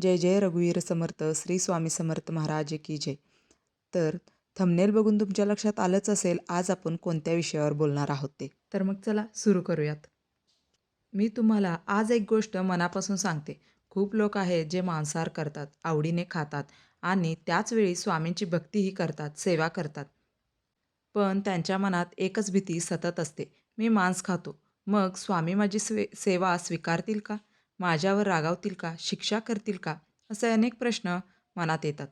जय जय रघुवीर समर्थ श्री स्वामी समर्थ महाराज की जय. तर थंबनेल बघून तुमच्या लक्षात आलंच असेल आज आपण कोणत्या विषयावर बोलणार आहोत ते. तर मग चला सुरू करूयात. मी तुम्हाला आज एक गोष्ट मनापासून सांगते. खूप लोक आहेत जे मांसाहार करतात आवडीने खातात आणि त्याचवेळी स्वामींची भक्तीही करतात सेवा करतात. पण त्यांच्या मनात एकच भीती सतत असते. मी मांस खातो. मग स्वामी माझी स्वे सेवा स्वीकारतील का? माझ्यावर रागावतील का? शिक्षा करतील का? असे अनेक प्रश्न मनात येतात.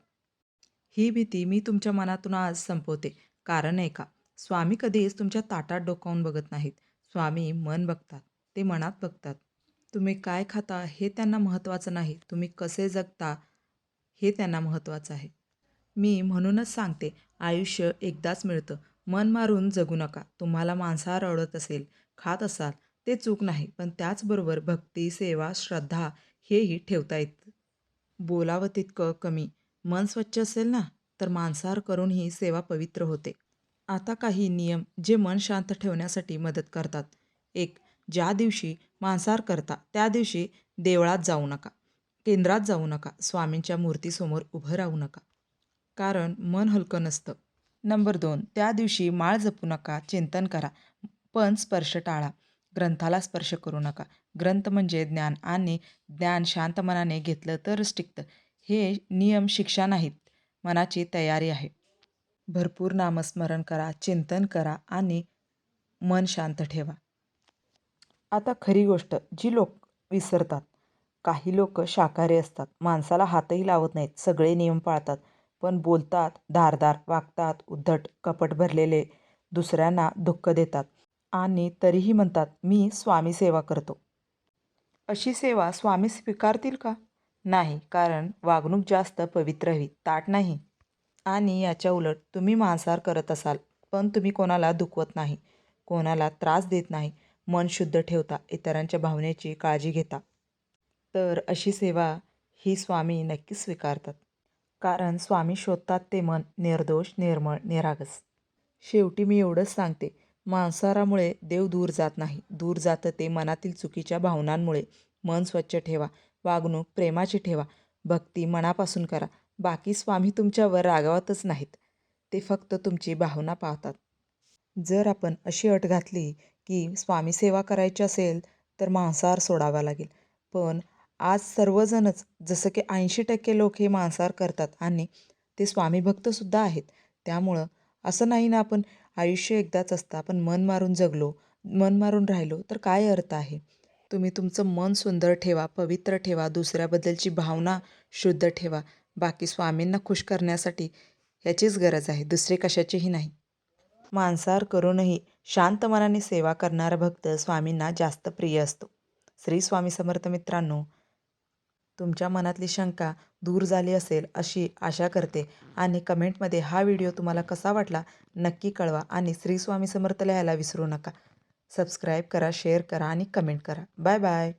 ही भीती मी तुमच्या मनातून आज संपवते. कारण आहे का? स्वामी कधीच तुमच्या ताटात डोकावून बघत नाहीत. स्वामी मन बघतात. ते मनात बघतात. तुम्ही काय खाता हे त्यांना महत्त्वाचं नाही. तुम्ही कसे जगता हे त्यांना महत्त्वाचं आहे. मी म्हणूनच सांगते आयुष्य एकदाच मिळतं. मन मारून जगू नका. तुम्हाला मांसाहार आवडत असेल खात असाल ते चूक नाही पण त्याचबरोबर भक्ती सेवा श्रद्धा हेही ठेवता येतं. बोलावं तितकं कमी. मन स्वच्छ असेल ना तर मांसाहार करूनही सेवा पवित्र होते. आता काही नियम जे मन शांत ठेवण्यासाठी मदत करतात. एक ज्या दिवशी मांसाहार करता त्या दिवशी देवळात जाऊ नका. केंद्रात जाऊ नका. स्वामींच्या मूर्तीसमोर उभं राहू नका. कारण मन हलकं नसतं. नंबर दोन त्या दिवशी माळ जपू नका चिंतन करा पण स्पर्श टाळा. ग्रंथाला स्पर्श करू नका. ग्रंथ म्हणजे ज्ञान आणि ज्ञान शांत मनाने घेतलं तरच टिकतं हे नियम शिक्षा नाहीत. मनाची तयारी आहे. भरपूर नामस्मरण करा चिंतन करा आणि मन शांत ठेवा. आता खरी गोष्ट जी लोक विसरतात. काही लोक शाकाहारी असतात. माणसाला हातही लावत नाहीत. सगळे नियम पाळतात. पण बोलतात धारदार वागतात उद्धट कपट भरलेले दुसऱ्यांना दुःख देतात. आणि तरीही म्हणतात मी स्वामी सेवा करतो. अशी सेवा स्वामी स्वीकारतील का? नाही कारण वागणूक जास्त पवित्र हवी ताट नाही. आणि याच्या उलट तुम्ही मांसाहार करत असाल पण तुम्ही कोणाला दुखवत नाही कोणाला त्रास देत नाही मन शुद्ध ठेवता इतरांच्या भावनेची काळजी घेता. तर अशी सेवा ही स्वामी नक्कीच स्वीकारतात. कारण स्वामी शोधतात ते मन निर्दोष निर्मळ निरागस. शेवटी मी एवढंच सांगते मांसाहारामुळे देव दूर जात नाही. दूर जातं ते मनातील चुकीच्या भावनांमुळे. मन स्वच्छ ठेवा. वागणूक प्रेमाची ठेवा. भक्ती मनापासून करा. बाकी स्वामी तुमच्यावर रागावतच नाहीत. ते फक्त तुमची भावना पाहतात. जर आपण अशी अट घातली की स्वामी सेवा करायची असेल तर मांसाहार सोडावा लागेल. पण आज सर्वजणच जसं की ऐंशी टक्के लोक हे मांसाहार करतात आणि ते स्वामी भक्तसुद्धा आहेत. त्यामुळं असं नाही ना आपण आयुष्य एकदाच असतं. आपण मन मारून जगलो मन मारून राहिलो तर काय अर्थ आहे? तुम्ही तुमचं मन सुंदर ठेवा पवित्र ठेवा दुसऱ्याबद्दलची भावना शुद्ध ठेवा. बाकी स्वामींना खुश करण्यासाठी ह्याचीच गरज आहे. दुसरे कशाचीही नाही. मांसाहार करूनही शांत मनाने सेवा करणारा भक्त स्वामींना जास्त प्रिय असतो. श्री स्वामी समर्थ मित्रांनो तुमच्या मनातली शंका दूर झाली असेल अशी आशा करते. आणि कमेंटमध्ये हा व्हिडिओ तुम्हाला कसा वाटला नक्की कळवा आणि श्री स्वामी समर्थ लिहायला विसरू नका. सबस्क्राईब करा शेअर करा आणि कमेंट करा. Bye bye.